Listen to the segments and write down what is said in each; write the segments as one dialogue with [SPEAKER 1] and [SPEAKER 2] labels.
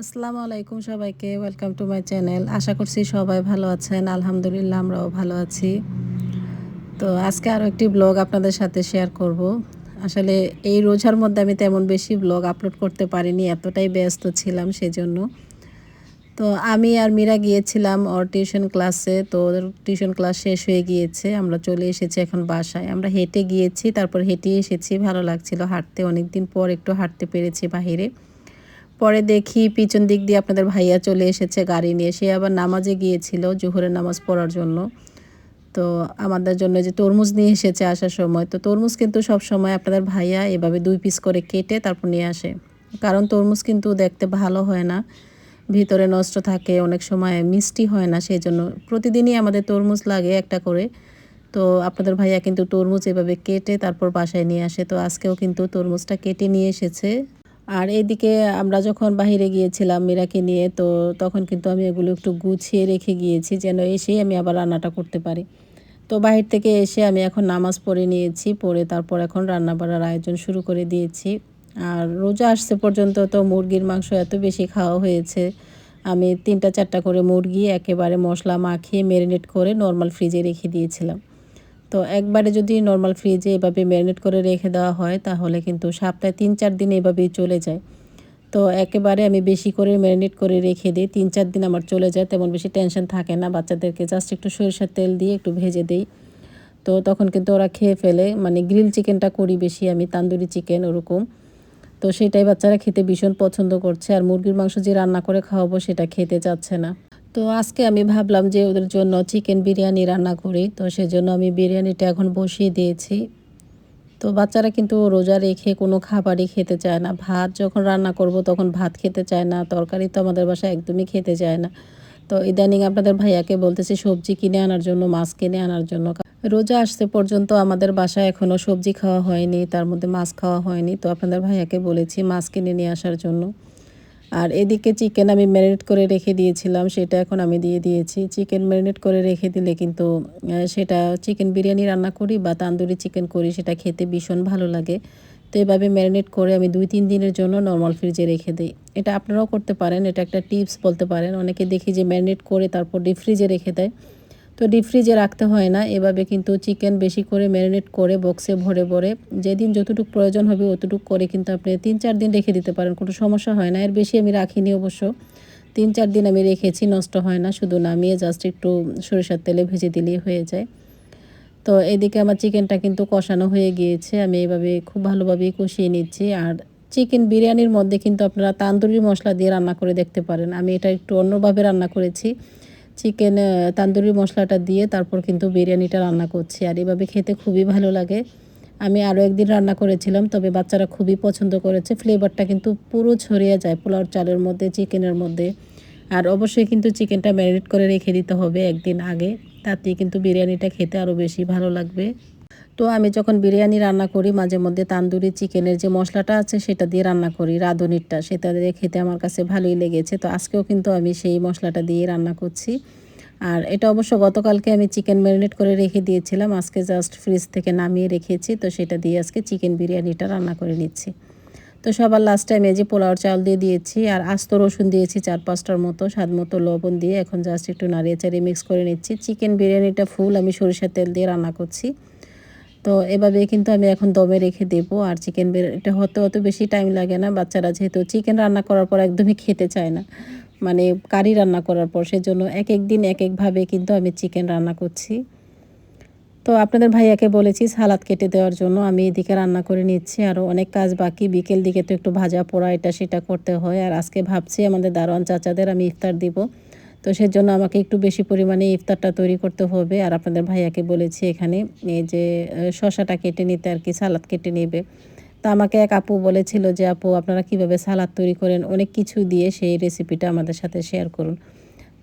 [SPEAKER 1] আসসালামু আলাইকুম সবাইকে ওয়েলকাম টু মাই চ্যানেল আশা করছি সবাই ভালো আছেন, আলহামদুলিল্লাহ আমরাও ভালো আছি। তো আজকে আরও একটি ব্লগ আপনাদের সাথে শেয়ার করব। আসলে এই রোজার মধ্যে আমি তেমন বেশি ব্লগ আপলোড করতে পারিনি, এতটাই ব্যস্ত ছিলাম সেজন্য। তো আমি আর মীরা গিয়েছিলাম ওর টিউশন ক্লাসে তো ওদের টিউশন ক্লাস শেষ হয়ে গিয়েছে, আমরা চলে এসেছি এখন বাসায়। আমরা হেঁটে গিয়েছি, তারপর হেঁটে এসেছি, ভালো লাগছিল হাঁটতে। অনেক দিন পর একটু হাঁটতে পেরেছি বাহিরে। পরে দেখি পিছন দিক দিয়ে আপনাদের ভাইয়া চলে এসেছে গাড়ি নিয়ে। সে আবার নামাজে গিয়েছিল, জোহরের নামাজ পড়ার জন্য। তো আমাদের জন্য যে তরমুজ নিয়ে এসেছে আসার সময়, তো তরমুজ কিন্তু সব সময় আপনাদের ভাইয়া এভাবে দুই পিস করে কেটে তারপর নিয়ে আসে। কারণ তরমুজ কিন্তু দেখতে ভালো হয় না, ভিতরে নষ্ট থাকে, অনেক সময় মিষ্টি হয় না সেই জন্য প্রতিদিনই আমাদের তরমুজ লাগে একটা করে। তো আপনাদের ভাইয়া কিন্তু তরমুজ এভাবে কেটে তারপর বাসায় নিয়ে আসে। তো আজকেও কিন্তু তরমুজটা কেটে নিয়ে এসেছে। আর এদিকে আমরা যখন বাহিরে গিয়েছিলাম মীরাকে নিয়ে, তো তখন কিন্তু আমি এগুলো একটু গুছিয়ে রেখে গিয়েছি যেন এসেই আমি আবার রান্নাটা করতে পারি। তো বাহির থেকে এসে আমি এখন নামাজ পড়ে নিয়েছি, পড়ে তারপর এখন রান্না বাড়ার আয়োজন শুরু করে দিয়েছি। আর রোজা আসছে পর্যন্ত তো মুরগির মাংস এত বেশি খাওয়া হয়েছে, আমি তিনটা চারটা করে মুরগি একেবারে মশলা মাখিয়ে ম্যারিনেট করে নর্মাল ফ্রিজে রেখে দিয়েছিলাম। তো একবারে যদি নর্মাল ফ্রিজে এভাবে ম্যারিনেট করে রেখে দেওয়া হয়, তাহলে কিন্তু সপ্তাহে তিন চার দিন এভাবেই চলে যায়। তো একেবারে আমি বেশি করে ম্যারিনেট করে রেখে দিই তিন চার দিন আমার চলে যায়, তেমন বেশি টেনশন থাকে না। বাচ্চাদেরকে জাস্ট একটু সরিষার তেল দিয়ে একটু ভেজে দিই। তো তখন কিন্তু ওরা খেয়ে ফেলে মানে গ্রিল চিকেনটা করি বেশি আমি, তান্দুরি চিকেন ওরকম। তো সেটাই বাচ্চারা খেতে ভীষণ পছন্দ করছে, আর মুরগির মাংস যে রান্না করে খাওয়াবো সেটা খেতে চাচ্ছে না। তো আজকে আমি ভাবলাম যে ওদের জন্য চিকেন বিরিয়ানি রান্না করি। তো সেজন্য আমি বিরিয়ানিটা এখন বসিয়ে দিয়েছি। তো বাচ্চারা কিন্তু রোজা রেখে কোনো খাবারই খেতে চায় না। ভাত যখন রান্না করব তখন ভাত খেতে চায় না, তরকারি তো আমাদের বাসায় একদমই খেতে চায় না। তো ইদানিং আপনাদের ভাইয়াকে বলতেছি, সবজি কিনে আনার জন্য, মাছ কিনে আনার জন্য। রোজা আসতে পর্যন্ত আমাদের বাসায় এখনও সবজি খাওয়া হয়নি, তার মধ্যে মাছ খাওয়া হয়নি। তো আপনাদের ভাইয়াকে বলেছি মাছ কিনে নিয়ে আসার জন্য। আর এদিকে চিকেন আমি ম্যারিনেট করে রেখে দিয়েছিলাম, সেটা এখন আমি দিয়ে দিয়েছি। চিকেন ম্যারিনেট করে রেখে দিলে কিন্তু সেটা চিকেন বিরিয়ানি রান্না করি বা তান্দুরি চিকেন করি, সেটা খেতে ভীষণ ভালো লাগে। তো এভাবে ম্যারিনেট করে আমি দুই তিন দিনের জন্য নর্মাল ফ্রিজে রেখে দিই। এটা আপনারাও করতে পারেন, এটা একটা টিপস বলতে পারেন। অনেকে দেখি যে ম্যারিনেট করে তারপর ডিপ ফ্রিজে রেখে দেয়। তো ডিপ ফ্রিজে রাখতে হয় না। এভাবে কিন্তু চিকেন বেশি করে ম্যারিনেট করে বক্সে ভরে ভরে, যেদিন যতটুকু প্রয়োজন হবে অতটুকু করে কিন্তু আপনি তিন চার দিন রেখে দিতে পারেন, কোনো সমস্যা হয় না। এর বেশি আমি রাখিনি অবশ্য। তিন চার দিন আমি রেখেছি, নষ্ট হয় না, শুধু নামিয়ে জাস্ট একটু সরিষার তেলে ভেজে দিলেই হয়ে যায়। তো এদিকে আমার চিকেনটা কিন্তু কষানো হয়ে গিয়েছে, আমি এভাবে খুব ভালোভাবেই কষিয়ে নিচ্ছি। আর চিকেন বিরিয়ানির মধ্যে কিন্তু আপনারা তান্দুরি মশলা দিয়ে রান্না করে দেখতে পারেন। আমি এটা একটু অন্যভাবে রান্না করেছি। চিকেন তান্দুরি মশলাটা দিয়ে তারপর কিন্তু বিরিয়ানিটা রান্না করছি। আর এভাবে খেতে খুবই ভালো লাগে। আমি আরও একদিন রান্না করেছিলাম, তবে বাচ্চারা খুবই পছন্দ করেছে। ফ্লেভারটা কিন্তু পুরো ছড়িয়ে যায় পোলাওর চালের মধ্যে, চিকেনের মধ্যে। আর অবশ্যই কিন্তু চিকেনটা ম্যারিনেট করে রেখে দিতে হবে একদিন আগে। তাতে কিন্তু বিরিয়ানিটা খেতে আরও বেশি ভালো লাগবে। তো আমি যখন বিরিয়ানি রান্না করি, মাঝে মধ্যে তান্দুরি চিকেনের যে মশলাটা আছে সেটা দিয়ে রান্না করি, রাঁধুনিরটা। সেটা দিয়ে খেতে আমার কাছে ভালোই লেগেছে। তো আজকেও কিন্তু আমি সেই মশলাটা দিয়ে রান্না করছি। আর এটা অবশ্য গতকালকে আমি চিকেন ম্যারিনেট করে রেখে দিয়েছিলাম। আজকে জাস্ট ফ্রিজ থেকে নামিয়ে রেখেছি। তো সেটা দিয়ে আজকে চিকেন বিরিয়ানিটা রান্না করে নিচ্ছি। তো সবার লাস্ট টাইমে যে পোলাওর চাল দিয়ে দিয়েছি আর আস্ত রসুন দিয়েছি চার পাঁচটার মতো, স্বাদ মতো লবণ দিয়ে। এখন জাস্ট একটু নাড়িয়ে চাড়িয়ে মিক্স করে নিচ্ছি। চিকেন বিরিয়ানিটা ফুল আমি সরিষার তেল দিয়ে রান্না করছি। তো এভাবে কিন্তু আমি এখন দমে রেখে দেবো। আর চিকেন এটা হতে অত বেশি টাইম লাগে না। বাচ্চারা যেহেতু চিকেন রান্না করার পর একদমই খেতে চায় না। মানে কারি রান্না করার পর। সেজন্য এক এক দিন এক একভাবে কিন্তু আমি চিকেন রান্না করছি। তো আপনাদের ভাইয়াকে বলেছি সালাদ কেটে দেওয়ার জন্য। আমি এদিকে রান্না করে নিচ্ছি। আরও অনেক কাজ বাকি। বিকেল দিকে তো একটু ভাজা পোড়া এটা সেটা করতে হয়। আর আজকে ভাবছি আমাদের দারোয়ান চাচাদের আমি ইফতার দিব। তো সেজন্য আমাকে একটু বেশি পরিমাণে ইফতারটা তৈরি করতে হবে। আর আপনাদের ভাইয়াকে বলেছি এখানে, এই যে শশাটা কেটে নিতে আর কি, সালাদ কেটে নেবে। তা আমাকে এক আপু বলেছিল যে, আপু, আপনারা কীভাবে সালাদ তৈরি করেন? অনেক কিছু দিয়ে সেই রেসিপিটা আমাদের সাথে শেয়ার করুন।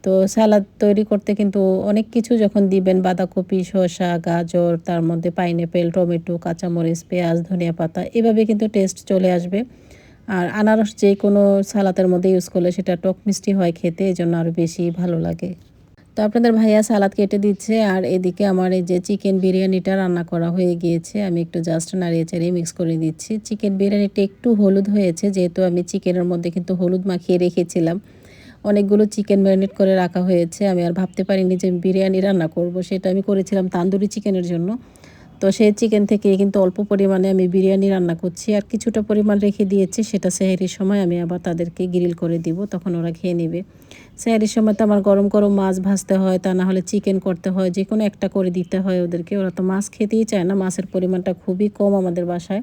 [SPEAKER 1] তো সালাদ তৈরি করতে কিন্তু অনেক কিছু যখন দিবেন, বাঁধাকপি, শসা, গাজর, তার মধ্যে পাইনঅ্যাপেল টমেটো, কাঁচামরিচ, পেঁয়াজ, ধনিয়া পাতা, এভাবে কিন্তু টেস্ট চলে আসবে। আর আনারস যে কোনো সালাতের মধ্যে ইউজ করলে সেটা টক মিষ্টি হয় খেতে এই জন্য আরও বেশি ভালো লাগে। তো আপনাদের ভাইয়া সালাদ কেটে দিচ্ছে, আর এদিকে আমার এই যে চিকেন বিরিয়ানিটা রান্না করা হয়ে গিয়েছে, আমি একটু জাস্ট নাড়িয়ে চাড়িয়ে মিক্স করে দিচ্ছি। চিকেন বিরিয়ানিটা একটু হলুদ হয়েছে, যেহেতু আমি চিকেনের মধ্যে কিন্তু হলুদ মাখিয়ে রেখেছিলাম। অনেকগুলো চিকেন ম্যারিনেট করে রাখা হয়েছে, আমি আর ভাবতে পারিনি যে বিরিয়ানি রান্না করব, সেটা আমি করেছিলাম তান্দুরি চিকেনের জন্য। তো সেই চিকেন থেকে কিন্তু অল্প পরিমাণে আমি বিরিয়ানি রান্না করছি। আর কিছুটা পরিমাণ রেখে দিয়েছি, সেটা সেহেরির সময় আমি আবার তাদেরকে গ্রিল করে দিব, তখন ওরা খেয়ে নেবে। সেহেরির সময় তো আমার গরম গরম মাছ ভাজতে হয়, তা না হলে চিকেন করতে হয় যে কোনো একটা করে দিতে হয় ওদেরকে। ওরা তো মাছ খেতেই চায় না, মাছের পরিমাণটা খুবই কম আমাদের বাসায়।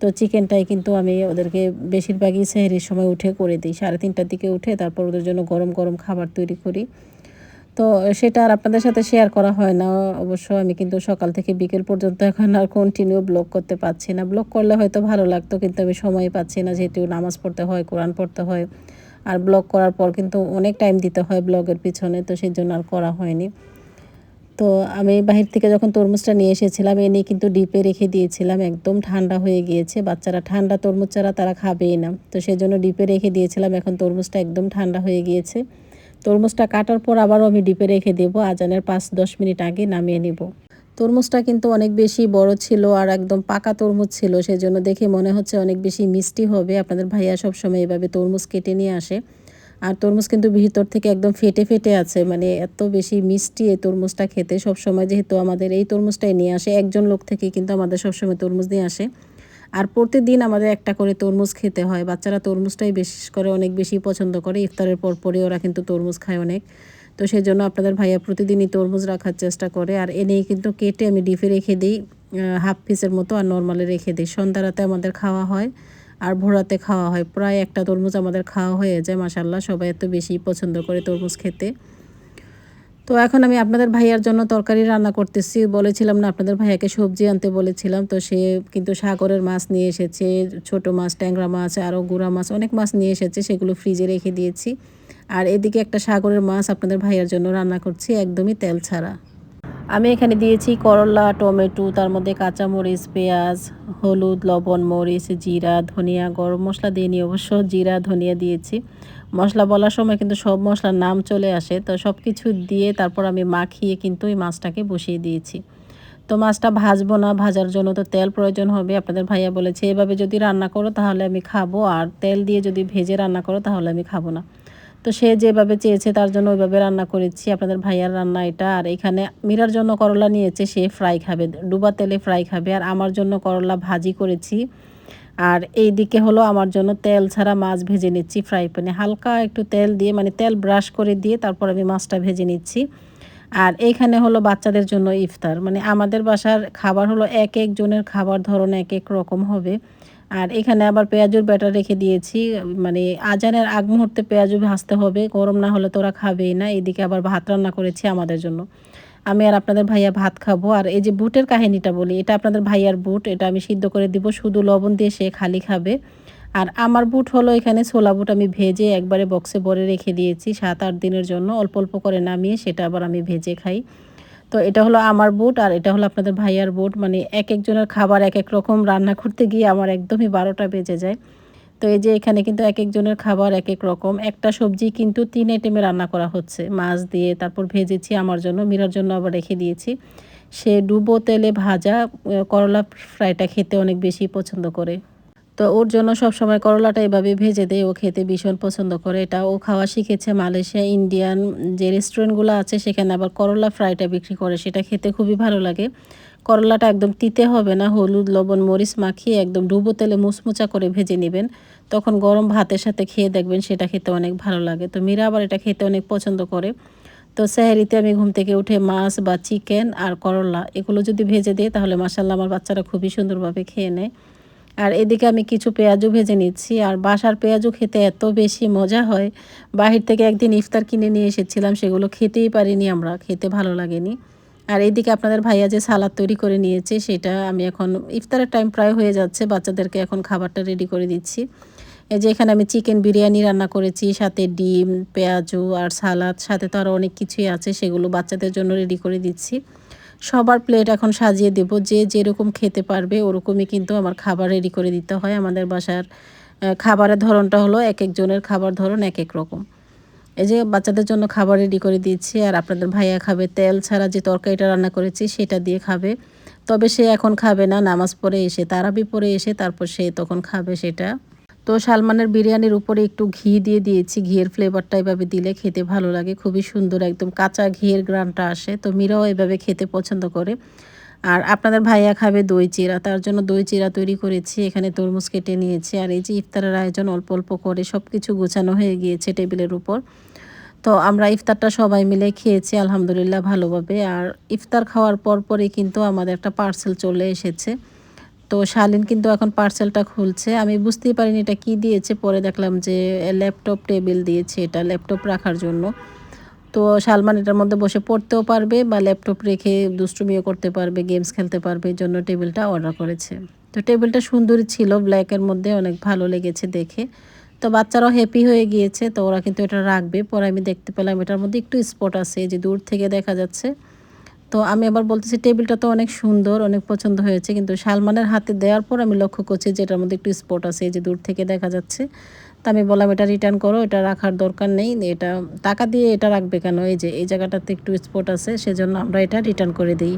[SPEAKER 1] তো চিকেনটাই কিন্তু আমি ওদেরকে বেশিরভাগই সেহেরির সময় উঠে করে দিই। সাড়ে তিনটার দিকে উঠে তারপর ওদের জন্য গরম গরম খাবার তৈরি করি। তো সেটা আর আপনাদের সাথে শেয়ার করা হয় না। অবশ্য আমি কিন্তু সকাল থেকে বিকেল পর্যন্ত এখন আর কন্টিনিউ ব্লগ করতে পারছি না। ব্লগ করলে হয়তো ভালো লাগতো, কিন্তু আমি সময় পাচ্ছি না, যেহেতু নামাজ পড়তে হয়, কোরআন পড়তে হয়। আর ব্লগ করার পর কিন্তু অনেক টাইম দিতে হয় ব্লগের পিছনে, তো সেই জন্য আর করা হয়নি। তো আমি বাহির থেকে যখন তরমুজটা নিয়ে এসেছিলাম, এ নিয়ে কিন্তু ডিপে রেখে দিয়েছিলাম, একদম ঠান্ডা হয়ে গিয়েছে। বাচ্চারা ঠান্ডা তরমুজ ছাড়া তারা খাবেই না। তো সেই জন্য ডিপে রেখে দিয়েছিলাম, এখন তরমুজটা একদম ঠান্ডা হয়ে গিয়েছে। তরমুজটা কাটার পর আবারও আমি ডিপে রেখে দেব, আজানের পাঁচ দশ মিনিট আগে নামিয়ে নিব। তরমুজটা কিন্তু অনেক বেশি বড় ছিল আর একদম পাকা তরমুজ ছিল, সেজন্য দেখে মনে হচ্ছে অনেক বেশি মিষ্টি হবে। আপনাদের ভাইয়া সবসময় এভাবে তরমুজ কেটে নিয়ে আসে। আর তরমুজ কিন্তু ভিতর থেকে একদম ফেটে ফেটে আছে মানে এত বেশি মিষ্টি এই তরমুজটা খেতে। সবসময় যেহেতু আমাদের এই তরমুজটাই নিয়ে আসে, একজন লোক থেকে কিন্তু আমাদের সবসময় তরমুজ নিয়ে আসে। আর প্রতিদিন আমাদের একটা করে তরমুজ খেতে হয়। বাচ্চারা তরমুজটাই বিশেষ করে অনেক বেশি পছন্দ করে। ইফতারের পর পরে ওরা কিন্তু তরমুজ খায় অনেক। তো সেই জন্য আপনাদের ভাইয়া প্রতিদিনই তরমুজ রাখার চেষ্টা করে। আর এনেই কিন্তু কেটে আমি ডিপে রেখে দিই হাফ পিসের মতো আর নর্মালে রেখে দিই। সন্ধ্যা রাতে আমাদের খাওয়া হয় আর ভোরাতে খাওয়া হয়। প্রায় একটা তরমুজ আমাদের খাওয়া হয়ে যায় মাসাল্লাহ সবাই এত বেশি পছন্দ করে তরমুজ খেতে। তো এখন আমি আপনাদের ভাইয়ার জন্য তরকারি রান্না করতেছি। বলেছিলাম না, আপনাদের ভাইয়াকে সবজি আনতে বলেছিলাম। তো সে কিন্তু সাগরের মাছ নিয়ে এসেছে, ছোট মাছ, ট্যাংরা মাছ, আরও গুঁড়া মাছ, অনেক মাছ নিয়ে এসেছে, সেগুলো ফ্রিজে রেখে দিয়েছি। আর এদিকে একটা সাগরের মাছ আপনাদের ভাইয়ার জন্য রান্না করছি, একদমই তেল ছাড়া। আমি এখানে দিয়েছি করলা, টমেটো, তার মধ্যে কাঁচামরিচ, পেঁয়াজ, হলুদ, লবণ, মরিচ, জিরা, ধনিয়া, গরম মশলা দিয়ে নিয়ে অবশ্য জিরা, ধনিয়া দিয়েছি। মশলা বলার সময় কিন্তু সব মশলার নাম চলে আসে। তো সব কিছু দিয়ে তারপর আমি মাখিয়ে কিন্তু এই মাছটাকে বসিয়ে দিয়েছি। তো মাছটা ভাজবো না, ভাজার জন্য তো তেল প্রয়োজন হবে, আপনাদের ভাইয়া বলেছে, এভাবে যদি রান্না করো তাহলে আমি খাব, আর তেল দিয়ে যদি ভেজে রান্না করো তাহলে আমি খাব না। তো সে যেভাবে চেয়েছে তার জন্য ওইভাবে রান্না করেছি, আপনাদের ভাইয়ার রান্না এটা। আর এখানে মিরার জন্য করলা নিয়েছে, সে ফ্রাই খাবে, ডুবা তেলে ফ্রাই খাবে। আর আমার জন্য করলা ভাজি করেছি। আর এই দিকে হলো আমার জন্য তেল ছাড়া মাছ ভেজে নিচ্ছি ফ্রাই প্যানে। হালকা একটু তেল দিয়ে মানে তেল ব্রাশ করে দিয়ে তারপর আমি মাছটা ভেজে নিচ্ছি। আর এইখানে হলো বাচ্চাদের জন্য ইফতার। মানে আমাদের বাসার খাবার হলো এক একজনের খাবার ধরন এক এক রকম হবে। আর এখানে আবার পেঁয়াজুর ব্যাটার রেখে দিয়েছি। মানে আজানের আগ মুহূর্তে পেঁয়াজু ভাজতে হবে, গরম না হলে তোরা খাবেই না। এদিকে আবার ভাত রান্না করেছি আমাদের জন্য। আমি আর আপনাদের ভাইয়া ভাত খাব। আর এই যে বুটের কাহিনীটা বলি, এটা আপনাদের ভাইয়ার বুট, এটা আমি সিদ্ধ করে দিব। শুধু লবণ দিয়ে সে খালি খাবে। আর আমার বুট হলো এখানে ছোলা বুট আমি ভেজে একবারে বক্সে ভরে রেখে দিয়েছি সাত আট দিনের জন্য। অল্প অল্প করে নামিয়ে সেটা আবার আমি ভেজে খাই। তো এটা হলো আমার বুট আর এটা হলো আপনাদের ভাইয়ার বুট। মানে এক একজনের খাবার এক এক রকম রান্না করতে গিয়ে আমার একদমই বারোটা বেজে যায়। তো এই যে এখানে কিন্তু এক একজনের খাবার এক এক রকম। একটা সবজি কিন্তু তিন আইটেমে রান্না করা হচ্ছে। মাছ দিয়ে তারপর ভেজেছি আমার জন্য, মিরার জন্য আবার রেখে দিয়েছি। সে ডুবো তেলে ভাজা করলা ফ্রাইটা খেতে অনেক বেশি পছন্দ করে। তো ওর জন্য সব সময় করলাটা এভাবে ভেজে দেয়, ও খেতে ভীষণ পছন্দ করে। এটা ও খাওয়া শিখেছে মালয়েশিয়া, ইন্ডিয়ান যে রেস্টুরেন্টগুলো আছে, সেখানে আবার করলা ফ্রাইটা বিক্রি করে। সেটা খেতে খুবই ভালো লাগে। করলাটা একদম তিতে হবে না, হলুদ, লবণ, মরিচ মাখিয়ে একদম ডুবো তেলে মুচমুচা করে ভেজে নেবেন। তখন গরম ভাতের সাথে খেয়ে দেখবেন সেটা খেতে অনেক ভালো লাগে। তো মীরা আবার এটা খেতে অনেক পছন্দ করে। তো স্যাহারিতে আমি ঘুম থেকে উঠে মাছ বা চিকেন আর করলা এগুলো যদি ভেজে দিই তাহলে মাসাল্লাহ আমার বাচ্চারা খুবই সুন্দরভাবে খেয়ে নেয়। আর এদিকে আমি কিছু পেঁয়াজও ভেজে নিচ্ছি। আর বাসার পেঁয়াজও খেতে এত বেশি মজা হয়। বাহির থেকে একদিন ইফতার কিনে নিয়ে এসেছিলাম, সেগুলো খেতেই পারিনি আমরা, খেতে ভালো লাগেনি। আর এইদিকে আপনাদের ভাইয়া যে সালাদ তৈরি করে নিয়েছে, সেটা আমি এখন ইফতারের টাইম প্রায় হয়ে যাচ্ছে, বাচ্চাদেরকে এখন খাবারটা রেডি করে দিচ্ছি। এই যে এখানে আমি চিকেন বিরিয়ানি রান্না করেছি, সাথে ডিম, পেঁয়াজু আর সালাদ, সাথে তো আরও অনেক কিছুই আছে, সেগুলো বাচ্চাদের জন্য রেডি করে দিচ্ছি। সবার প্লেট এখন সাজিয়ে দেব, যে যেরকম খেতে পারবে ওরকমই কিন্তু আমার খাবার রেডি করে দিতে হয়। আমাদের বাসার খাবারের ধরনটা হলো এক একজনের খাবার ধরন এক এক রকম। এই যে বাচ্চাদের জন্য খাবার রেডি করে দিয়েছি, আর আপনাদের ভাইয়া খাবে তেল ছাড়া যে তরকারিটা রান্না করেছি সেটা দিয়ে খাবে। তবে সে এখন খাবে না, নামাজ পড়ে এসে, তারাবি পড়ে এসে তারপর সে তখন খাবে সেটা। তো সালমানের বিরিয়ানির উপরে একটু ঘি দিয়ে দিয়েছি, ঘিয়ের ফ্লেভারটা এভাবে দিলে খেতে ভালো লাগে, খুবই সুন্দর একদম কাঁচা ঘিয়ের গ্রানটা আসে, তো মীরাও এভাবে খেতে পছন্দ করে। আর আপনাদের ভাইয়া খাবে দই চিরা, তার জন্য দই চিরা তৈরি করেছি, এখানে তরমুজ কেটে নিয়েছি, আর এই যে ইফতারের আয়োজন অল্প অল্প করে সব কিছু গোছানো হয়ে গিয়েছে টেবিলের উপর। তো আমরা ইফতারটা সবাই মিলে খেয়েছি, আলহামদুলিল্লাহ ভালোভাবে। আর ইফতার খাওয়ার পর পরে কিন্তু আমাদের একটা পার্সেল চলে এসেছে। তো শালিন কিন্তু এখন পার্সেলটা খুলছে। আমি বুঝতেই পারিনি এটা কি দিয়েছে, পরে দেখলাম যে ল্যাপটপ টেবিল দিয়েছে এটা ল্যাপটপ রাখার জন্য। তো সালমান এটার মধ্যে বসে পড়তেও পারবে বা ল্যাপটপ রেখে দুষ্টুমিও করতে পারবে গেমস খেলতে পারবে, এই জন্য টেবিলটা অর্ডার করেছে। তো টেবিলটা সুন্দরই ছিল ব্ল্যাকের মধ্যে অনেক ভালো লেগেছে দেখে। তো বাচ্চারাও হ্যাপি হয়ে গিয়েছে, তো ওরা কিন্তু এটা রাখবে। পরে আমি দেখতে পেলাম এটার মধ্যে একটু স্পট আছে যে দূর থেকে দেখা যাচ্ছে। তো আমি আবার বলতেছি টেবিলটা তো অনেক সুন্দর, অনেক পছন্দ হয়েছে, কিন্তু সালমানের হাতে দেওয়ার পর আমি লক্ষ্য করছি যে এটার মধ্যে একটু স্পট আছে যে দূর থেকে দেখা যাচ্ছে। তা আমি বললাম, এটা রিটার্ন করো, এটা রাখার দরকার নেই, এটা টাকা দিয়ে এটা রাখবে কেন? এই যে, এই জায়গাটাতে একটু স্পট আছে, সেজন্য আমরা এটা রিটার্ন করে দিই।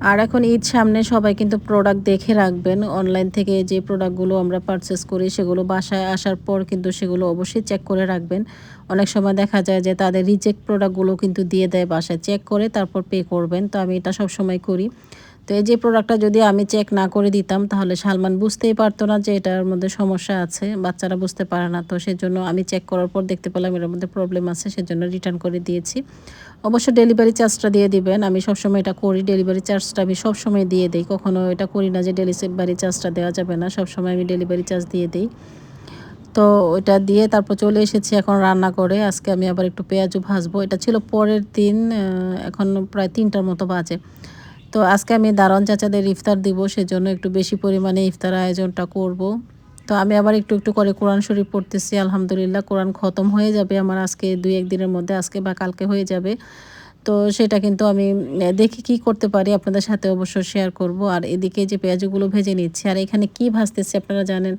[SPEAKER 1] আর এখন ঈদ সামনে সবাই কিন্তু প্রোডাক্ট দেখে রাখবেন। অনলাইন থেকে যে প্রোডাক্টগুলো আমরা পারচেস করি, সেগুলো বাসায় আসার পর কিন্তু সেগুলো অবশ্যই চেক করে রাখবেন। অনেক সময় দেখা যায় যে তাদের রিজেক্ট প্রোডাক্টগুলো কিন্তু দিয়ে দেয় বাসায়। চেক করে তারপর পে করবেন। তো আমি এটা সব সময় করি। তো এই যে প্রোডাক্টটা যদি আমি চেক না করে দিতাম, তাহলে সালমান বুঝতেই পারতো না যে এটার মধ্যে সমস্যা আছে। বাচ্চারা বুঝতে পারে না, তো সেজন্য আমি চেক করার পর দেখতে পেলাম এটার মধ্যে প্রবলেম আছে, সেজন্য রিটার্ন করে দিয়েছি। অবশ্য ডেলিভারি চার্জটা দিয়ে দিবেন, আমি সবসময় এটা করি ডেলিভারি চার্জটা আমি সবসময় দিয়ে দিই। কখনো এটা করি না যে ডেলিভারি চার্জটা দেওয়া যাবে না, সবসময় আমি ডেলিভারি চার্জ দিয়ে দিই। তো ওটা দিয়ে তারপর চলে এসেছি এখন রান্না করে। আজকে আমি আবার একটু পেঁয়াজু ভাজবো। এটা ছিল পরের দিন এখন প্রায় তিনটার মতো বাজে। তো আজকে আমি দারণ চাচাদের ইফতার দিব, সেজন্য একটু বেশি পরিমাণে ইফতার আয়োজনটা করব। তো আমি আবার একটু একটু করে কোরআন শরীফ পড়তেছি, আলহামদুলিল্লাহ। কোরআন খতম হয়ে যাবে আমার আজকে দুই একদিনের মধ্যে, আজকে বা কালকে হয়ে যাবে। তো সেটা কিন্তু আমি দেখি কি করতে পারি, আপনাদের সাথে অবশ্য শেয়ার করব। আর এদিকে যে পেঁয়াজগুলো ভেজে নিচ্ছি, আর এখানে কি ভাজতেছি আপনারা জানেন,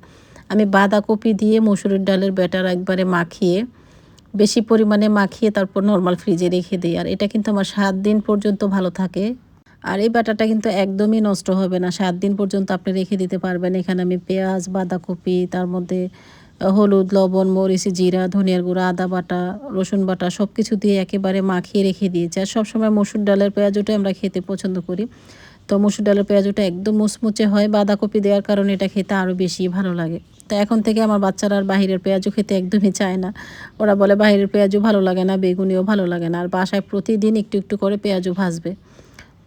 [SPEAKER 1] আমি বাঁধাকপি দিয়ে মসুরের ডালের ব্যাটার একবারে মাখিয়ে, বেশি পরিমাণে মাখিয়ে তারপর নর্মাল ফ্রিজে রেখে দিই। আর এটা কিন্তু আমার সাত দিন পর্যন্ত ভালো থাকে। আর এই বাটাটা কিন্তু একদমই নষ্ট হবে না। সাত দিন পর্যন্ত আপনি রেখে দিতে পারবেন। এখানে আমি পেঁয়াজ, বাঁধাকপি, তার মধ্যে হলুদ, লবণ, মরিচ, জিরা, ধনিয়ার গুঁড়া, আদা বাটা, রসুন বাটা সব কিছু দিয়ে একেবারে মাখিয়ে রেখে দিয়েছি। আর সবসময় মসুর ডালের পেঁয়াজটা আমরা খেতে পছন্দ করি। তো মসুর ডালের পেঁয়াজটা একদম মুচমুচে হয়। বাঁধাকপি দেওয়ার কারণে এটা খেতে আরও বেশি ভালো লাগে। তো এখন থেকে আমার বাচ্চারা আর বাহিরের পেঁয়াজও খেতে একদমই চায় না। ওরা বলে, বাহিরের পেঁয়াজও ভালো লাগে না, বেগুনিও ভালো লাগে না। আর বাসায় প্রতিদিন একটু একটু করে পেঁয়াজও ভাজবে।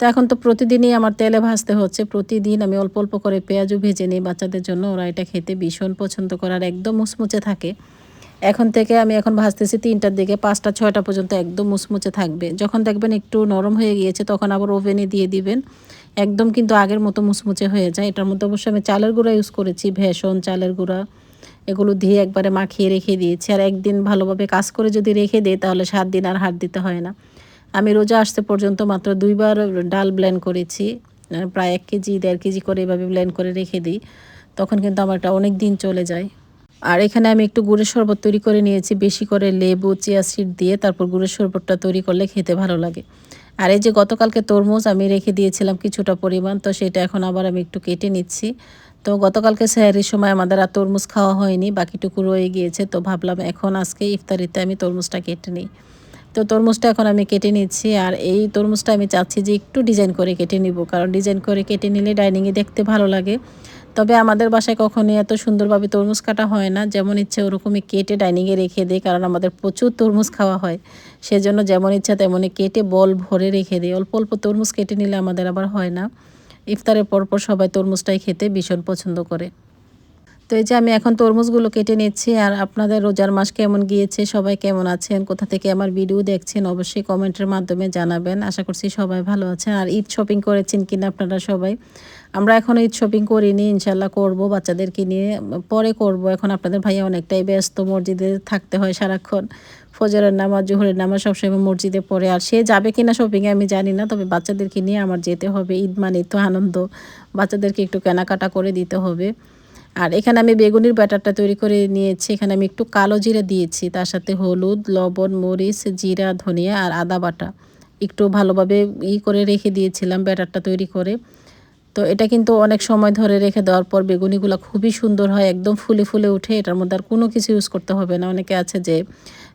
[SPEAKER 1] তো এখন তো প্রতিদিনই আমার তেলে ভাজতে হচ্ছে। প্রতিদিন আমি অল্প অল্প করে পেঁয়াজও ভেজে নিই বাচ্চাদের জন্য। ওরা এটা খেতে ভীষণ পছন্দ করার একদম মুচমুচে থাকে। এখন থেকে আমি এখন ভাজতেছি তিনটার দিকে, পাঁচটা, ছয়টা পর্যন্ত একদম মুচমুচে থাকবে। যখন দেখবেন একটু নরম হয়ে গিয়েছে, তখন আবার ওভেনে দিয়ে দিবেন। একদম কিন্তু আগের মতো মুচমুচে হয়ে যায়। এটার মধ্যে অবশ্যই আমি চালের গুঁড়া ইউজ করেছি, ভেষণ, চালের গুঁড়া। এগুলো দিয়ে একবারে মাখিয়ে রেখে দিয়েছি। আর একদিন ভালোভাবে কাজ করে যদি রেখে দিই, তাহলে সাত দিন আর হাত দিতে হয় না। আমি রোজা আসতে পর্যন্ত মাত্র দুইবার ডাল ব্লেন্ড করেছি প্রায় এক কেজি, দেড় কেজি করে এভাবে ব্লেন্ড করে রেখে দিই, তখন কিন্তু আমার এটা অনেক দিন চলে যায়। আর এখানে আমি একটু গুড়ের শরবত তৈরি করে নিয়েছি, বেশি করে লেবু, চিয়া সিড দিয়ে তারপর গুড়ের শরবতটা তৈরি করলে খেতে ভালো লাগে। আর এই যে গতকালকে তরমুজ আমি রেখে দিয়েছিলাম কিছুটা পরিমাণ, তো সেটা এখন আবার আমি একটু কেটে নিচ্ছি। তো গতকালকে স্যারের সময় আমাদের আর তরমুজ খাওয়া হয়নি, বাকিটুকু রয়ে গিয়েছে, তো ভাবলাম এখন আজকে ইফতারিতে আমি তরমুজটা কেটে নিই। তো তরমুজটা এখন আমি কেটে নিচ্ছি আর এই তরমুজটা আমি চাচ্ছি যে একটু ডিজাইন করে কেটে নিব, কারণ ডিজাইন করে কেটে নিলে ডাইনিংয়ে দেখতে ভালো লাগে। তবে আমাদের বাসায় কখনোই এত সুন্দরভাবে তরমুজ কাটা হয় না, যেমন ইচ্ছে ওরকমই কেটে ডাইনিংয়ে রেখে দিই, কারণ আমাদের প্রচুর তরমুজ খাওয়া হয়। সেজন্য যেমন ইচ্ছা তেমনই কেটে বল ভরে রেখে দিই। অল্প অল্প তরমুজ কেটে নিলে আমাদের আবার হয় না। ইফতারের পরপর সবাই তরমুজটাই খেতে ভীষণ পছন্দ করে। তো এই যে আমি এখন তরমুজগুলো কেটে নিচ্ছি আর আপনাদের রোজার মাস কেমন গিয়েছে, সবাই কেমন আছেন, কোথা থেকে আমার ভিডিও দেখছেন অবশ্যই কমেন্টের মাধ্যমে জানাবেন। আশা করছি সবাই ভালো আছেন। আর ঈদ শপিং করেছেন কিনা আপনারা সবাই, আমরা এখনও ঈদ শপিং করিনি ইনশাল্লাহ করব বাচ্চাদেরকে নিয়ে, পরে করব। এখন আপনাদের ভাইয়া অনেকটাই ব্যস্ত, মসজিদে থাকতে হয় সারাক্ষণ। ফজরের নামাজ, জোহরের নামাজ সবসময় মসজিদে পড়ে। আর সে যাবে কিনা শপিংয়ে আমি জানি না, তবে বাচ্চাদেরকে নিয়ে আমার যেতে হবে ঈদ মানে তো আনন্দ। বাচ্চাদেরকে একটু কেনাকাটা করে দিতে হবে। আর এখানে আমি বেগুনির ব্যাটারটা তৈরি করে নিয়েছি। এখানে আমি একটু কালো জিরা দিয়েছি, তার সাথে হলুদ, লবণ, মরিচ, জিরা, ধনিয়া আর আদা বাটা। একটু ভালোভাবে ই করে রেখে দিয়েছিলাম ব্যাটারটা তৈরি করে। তো এটা কিন্তু অনেক সময় ধরে রেখে দেওয়ার পর বেগুনিগুলো খুবই সুন্দর হয়, একদম ফুলে ফুলে উঠে এটার মধ্যে আর কোনো কিছু ইউজ করতে হবে না। অনেকে আছে যে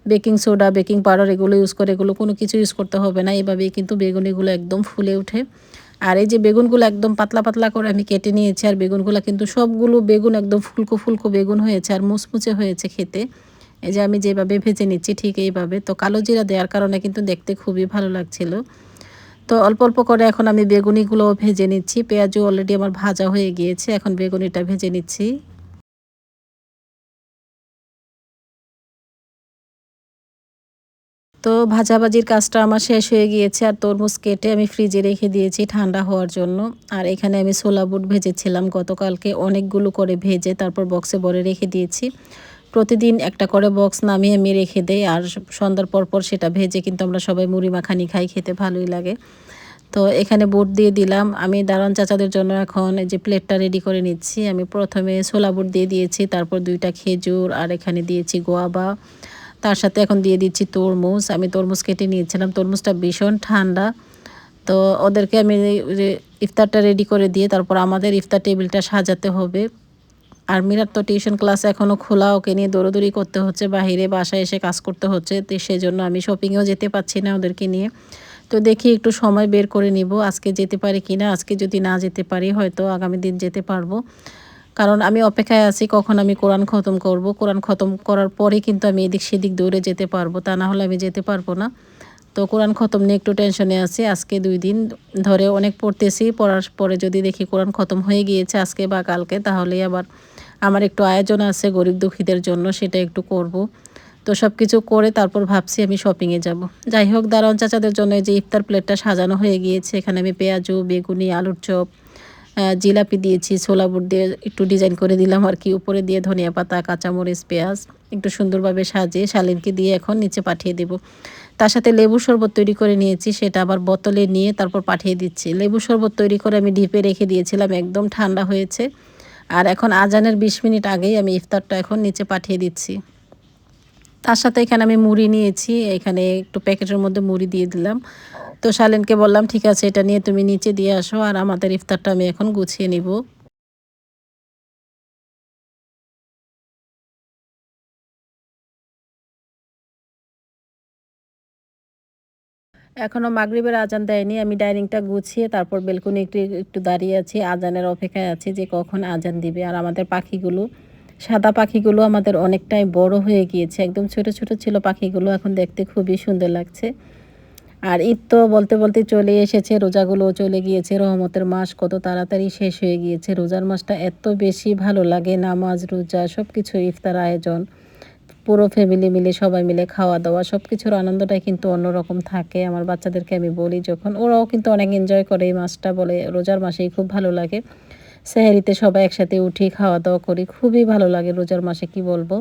[SPEAKER 1] বেকিং সোডা, বেকিং পাউডার এগুলো ইউজ করে, এগুলো কোনো কিছু ইউজ করতে হবে না। এভাবেই কিন্তু বেগুনিগুলো একদম ফুলে উঠে আর এই যে বেগুনগুলো একদম পাতলা পাতলা করে আমি কেটে নিয়েছি, আর বেগুনগুলো কিন্তু সবগুলো বেগুন একদম ফুলকো ফুলকো বেগুন হয়েছে আর মুচমুচে হয়েছে খেতে। এই যে আমি যেভাবে ভেজে নিচ্ছি ঠিক এইভাবে। তো কালো জিরা দেওয়ার কারণে কিন্তু দেখতে খুবই ভালো লাগছিল। তো অল্প অল্প করে এখন আমি বেগুনিগুলো ভেজে নিচ্ছি। পেঁয়াজও অলরেডি আমার ভাজা হয়ে গিয়েছে, এখন বেগুনিটা ভেজে নিচ্ছি। তো ভাজাভাজির কাজটা আমার শেষ হয়ে গিয়েছে আর তরমুজ কেটে আমি ফ্রিজে রেখে দিয়েছি ঠান্ডা হওয়ার জন্য। আর এখানে আমি ছোলা বুট ভেজেছিলাম, গতকালকে অনেকগুলো করে ভেজে তারপর বক্সে ভরে রেখে দিয়েছি। প্রতিদিন একটা করে বক্স নামিয়ে আমি রেখে দেই আর সন্ধ্যার পর পর সেটা ভেজে কিন্তু আমরা সবাই মুড়ি মাখানি খাই, খেতে ভালোই লাগে। তো এখানে বুট দিয়ে দিলাম। আমি দারণ চাচাদের জন্য এখন যে প্লেটটা রেডি করে নিচ্ছি। আমি প্রথমে ছোলা বুট দিয়ে দিয়েছি, তারপর দুইটা খেজুর আর এখানে দিয়েছি গোয়াবা। তার সাথে এখন দিয়ে দিচ্ছি তরমুজ। আমি তরমুজ কেটে নিয়েছিলাম। তরমুজটা ভীষণ ঠান্ডা। তো ওদেরকে আমি ইফতারটা রেডি করে দিয়ে তারপর আমাদের ইফতার টেবিলটা সাজাতে হবে। আর মিরার তো টিউশন ক্লাস এখনও খোলা, ওকে নিয়ে দৌড়োদৌড়ি করতে হচ্ছে। বাহিরে বাসায় এসে কাজ করতে হচ্ছে। তো সেই জন্য আমি শপিংয়েও যেতে পারছি না ওদেরকে নিয়ে। তো দেখি একটু সময় বের করে নিব। আজকে যেতে পারি কি না আজকে যদি না যেতে পারি, হয়তো আগামী দিন যেতে পারব। কারণ আমি অপেক্ষায় আছি কখন আমি কোরআন খতম করব। কোরআন খতম করার পরে কিন্তু আমি এদিক সেদিক দৌড়ে যেতে পারব, তা না হলে আমি যেতে পারব না। তো কোরআন খতম নিয়ে একটু টেনশনে আছি। আজকে দুই দিন ধরে অনেক পড়তেছি, পড়ার পরে যদি দেখি কোরআন খতম হয়ে গিয়েছে আজকে বা কালকে, তাহলেই আবার আমার একটু আয়োজন আছে গরিব দুঃখীদের জন্য, সেটা একটু করব। তো সব কিছু করে তারপর ভাবছি আমি শপিংয়ে যাব। যাই হোক দারণ চাচাদের জন্য যে ইফতার প্লেটটা সাজানো হয়ে গিয়েছে, এখানে আমি পেঁয়াজু, বেগুনি, আলুর চপ জিলাপি দিয়েছি, ছোলা বুট দিয়ে একটু ডিজাইন করে দিলাম আর কি। উপরে দিয়ে ধনিয়া পাতা, কাঁচামরিচ, পেঁয়াজ, একটু সুন্দরভাবে সাজিয়ে শালিনকে দিয়ে এখন নিচে পাঠিয়ে দেব। তার সাথে লেবু শরবত তৈরি করে নিয়েছি, সেটা আবার বোতলে নিয়ে তারপর পাঠিয়ে দিচ্ছি। লেবু শরবত তৈরি করে আমি ডিপে রেখে দিয়েছিলাম, একদম ঠান্ডা হয়েছে। আর এখন আজানের বিশ মিনিট আগেই আমি ইফতারটা এখন নিচে পাঠিয়ে দিচ্ছি। তার সাথে এখানে আমি মুড়ি নিয়েছি, এখানে একটু প্যাকেটের মধ্যে মুড়ি দিয়ে দিলাম। তো শালেনকে বললাম, ঠিক আছে, এটা নিয়ে তুমি নিচে দিয়ে আসো আর আমাদের ইফতারটা আমি এখন গুছিয়ে নিব। এখনও মাগরীবের আজান দেয়নি, আমি ডাইনিংটা গুছিয়ে তারপর বেলকুনি একটু একটু দাঁড়িয়ে আছি, আজানের অপেক্ষায় আছি যে কখন আজান দিবে। আর আমাদের পাখিগুলো, সাদা পাখিগুলো আমাদের অনেকটাই বড় হয়ে গিয়েছে, একদম ছোট ছোট ছিল পাখিগুলো, এখন দেখতে খুবই সুন্দর লাগছে। আর ঈদ তো বলতে বলতে চলে এসেছে রোজাগুলো চলে গিয়েছে, রহমতের মাস কত তাড়াতাড়ি শেষ হয়ে গিয়েছে। রোজার মাসটা এত বেশি ভালো লাগে, নামাজ, রোজা সব কিছু ইফতার আয়োজন, পুরো ফ্যামিলি মিলে, সবাই মিলে খাওয়া দাওয়া সব কিছুর আনন্দটাই কিন্তু অন্যরকম থাকে। আমার বাচ্চাদেরকে আমি বলি, যখন ওরাও কিন্তু অনেক এনজয় করে এই মাসটা বলে, রোজার মাসেই খুব ভালো লাগে। সেহারিতে সবাই একসাথে উঠি, খাওয়া দাওয়া করি, খুবই ভালো লাগে রোজার মাসে, কি বলব?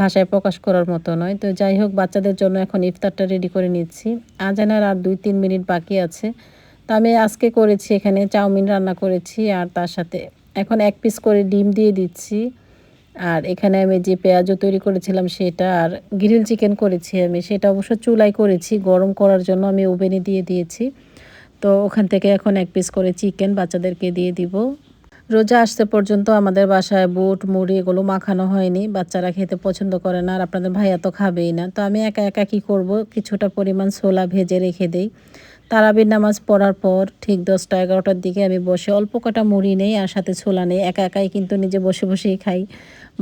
[SPEAKER 1] ভাষায় প্রকাশ করার মতো নয়। তো যাই হোক, বাচ্চাদের জন্য এখন ইফতারটা রেডি করে নিচ্ছি। আজানার আর দুই তিন মিনিট বাকি আছে। তো আমি আজকে করেছি এখানে চাউমিন রান্না করেছি আর তার সাথে এখন এক পিস করে ডিম দিয়ে দিচ্ছি। আর এখানে আমি যে পেঁয়াজও তৈরি করেছিলাম সেটা আর গ্রিল চিকেন করেছি আমি। সেটা অবশ্য চুলাই করেছি, গরম করার জন্য আমি ওভেনে দিয়ে দিয়েছি। তো ওখান থেকে এখন এক পিস করে চিকেন বাচ্চাদেরকে দিয়ে দিব। রোজা আসতে পর্যন্ত আমাদের বাসায় বুট, মুড়ি এগুলো মাখানো হয়নি। বাচ্চারা খেতে পছন্দ করে না আর আপনাদের ভাইয়া তো খাবেই না। তো আমি একা একা কী করব? কিছুটা পরিমাণ ছোলা ভেজে রেখে দেই। তারাবির নামাজ পড়ার পর ঠিক দশটা এগারোটার দিকে আমি বসে অল্প কটা মুড়ি নেই আর সাথে ছোলা নেই। একা একাই কিন্তু নিজে বসে বসেই খাই।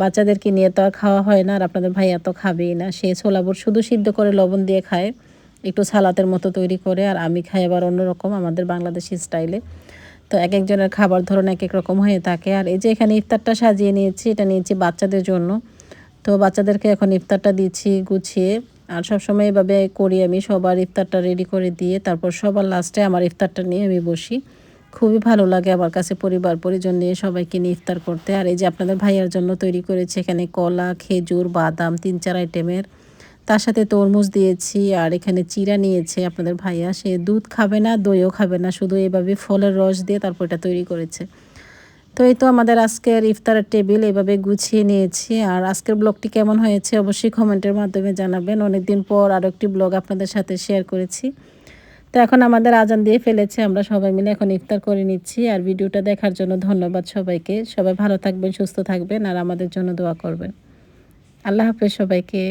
[SPEAKER 1] বাচ্চাদেরকে নিয়ে তো আর খাওয়া হয় না আর আপনাদের ভাইয়া তো খাবেই না। সে ছোলা বুট শুধু সিদ্ধ করে লবণ দিয়ে খায়। একটু সালাতের মতো তৈরি করে আর আমি খাই আবার অন্যরকম আমাদের বাংলাদেশি স্টাইলে। তো এক একজনের খাবার ধরন এক এক রকম হয়ে থাকে। আর এই যে এখানে ইফতারটা সাজিয়ে নিয়েছি, এটা নিয়েছি বাচ্চাদের জন্য। তো বাচ্চাদেরকে এখন ইফতারটা দিচ্ছি গুছিয়ে। আর সবসময় এভাবে করি আমি, সবার ইফতারটা রেডি করে দিয়ে তারপর সবার লাস্টে আমার ইফতারটা নিয়ে আমি বসি। খুবই ভালো লাগে আমার কাছে পরিবার, পরিজন নিয়ে সবাইকে নিয়ে ইফতার করতে। আর এই যে আপনাদের ভাইয়ার জন্য তৈরি করেছি এখানে কলা, খেজুর, বাদাম, তিন চার আইটেমের তার সাথে তরমুজ দিয়েছি আর এখানে চিরা নিয়েছে আপনাদের ভাইয়া। সে দুধ খাবে না, দইও খাবে না, শুধু এভাবে ফলের রস দিয়ে তারপর এটা তৈরি করেছে। তো এই তো আমাদের আজকের ইফতারের টেবিল, এভাবে গুছিয়ে নিয়েছি। আর আজকের ব্লগটি কেমন হয়েছে অবশ্যই কমেন্টের মাধ্যমে জানাবেন। অনেকদিন পর আরও একটি ব্লগ আপনাদের সাথে শেয়ার করেছি। তো এখন আমাদের আজান দিয়ে ফেলেছে, আমরা সবাই মিলে এখন ইফতার করে নিচ্ছি। আর ভিডিওটা দেখার জন্য ধন্যবাদ সবাইকে। সবাই ভালো থাকবেন, সুস্থ থাকবেন আর আমাদের জন্য দোয়া করবেন। আল্লাহ হাফেজ সবাইকে।